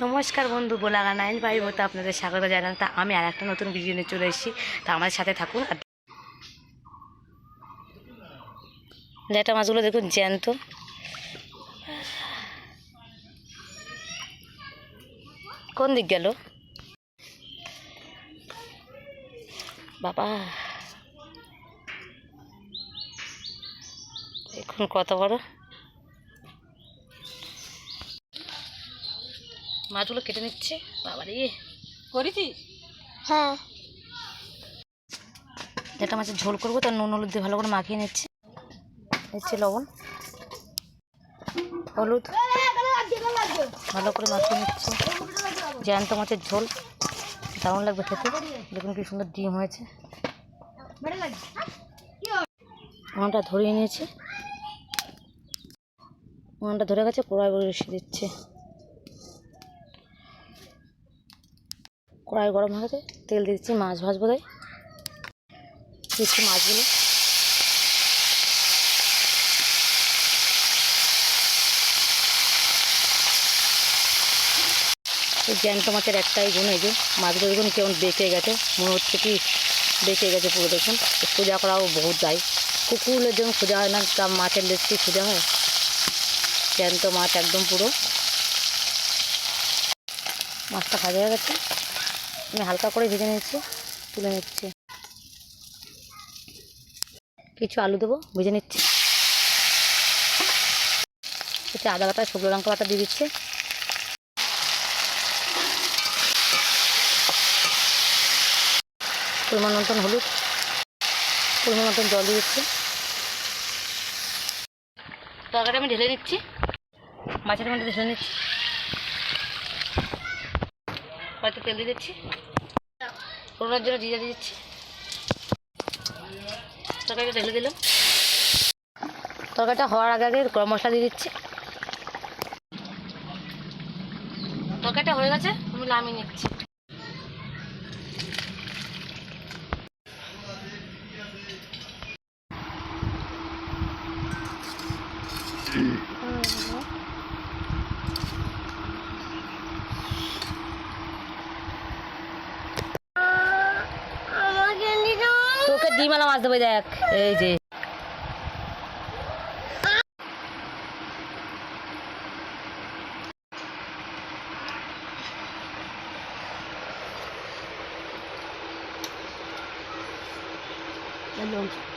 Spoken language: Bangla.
নমস্কার বন্ধু গোলাগা নাইন ভাই মতো আপনাদের স্বাগত জানান তা আমি আর একটা নতুন ভিডিও নিয়ে চলে এসেছি। তা আমাদের সাথে থাকুন আর ল্যাটা মাছগুলো দেখুন জ্যান্ত। কোন দিক গেল? বাবা। দেখুন কত বড়। মাছগুলো কেটে নিচ্ছে। বাবারে। করেছিস? হ্যাঁ। যেটা মাছের ঝোল করব তার নুন হলুদ দিয়ে ভালো করে মাখিয়ে নিচ্ছি। নিচ্ছি লবণ। হলুদ। ভালো করে মাখিয়ে নিচ্ছি। জ্যান্ত মাছের ঝোল। দারুণ লাগবে খেতে। দেখুন কি সুন্দর ডিম হয়েছে। উনানটা ধরিয়ে নিয়েছি। উনানটা ধরে গেছে কড়াই বসিয়ে দিচ্ছে। কড়াই গরম হয়ে গেছে, তেল দিচ্ছি মাছ ভাজবো তাই দিচ্ছি মাছগুলো। এই জ্যান্ত মাছের একটাই গুণ, এই যে মাছগুলো দেখুন কেমন বেঁকে গেছে, মনে হচ্ছে কি বেঁকে গেছে পুরো, দেখুন। সোজা করাও বহুত দায়। কুকুরের জন্য সোজা হয় না তা মাছের লেজ কি সোজা হয়? জ্যান্ত মাছ একদম পুরো। মাছটা ভাজা হয়ে গেছে। আমি হালকা করে ভেজে নিচ্ছি, তুলে নিচ্ছি। কিছু আলু দেবো, ভেজে নিচ্ছি। এতে আদা বাটা, শুকনো লঙ্কা বাটা দিয়ে দিচ্ছে। পরিমাণ মতন হলুদ, পরিমাণ মতন জল দিয়ে দিচ্ছি। তরকারি আমি ঢেলে নিচ্ছি। মাছের মধ্যে ঢেলে নিচ্ছি। হয়তো তেল দিয়ে দিচ্ছি। ফোড়নের জন্য জিরা দিয়ে দিচ্ছি। তরকারিটা ঢেলে দিলাম। তরকারিটা হওয়ার আগে আগে গরম মশলা দিয়ে দিচ্ছি। তরকারিটা হয়ে গেছে, আমি নামিয়ে নিচ্ছি। তোকে ডিমালা মাছ দেবো দেখ। এই যে। লঙ্কা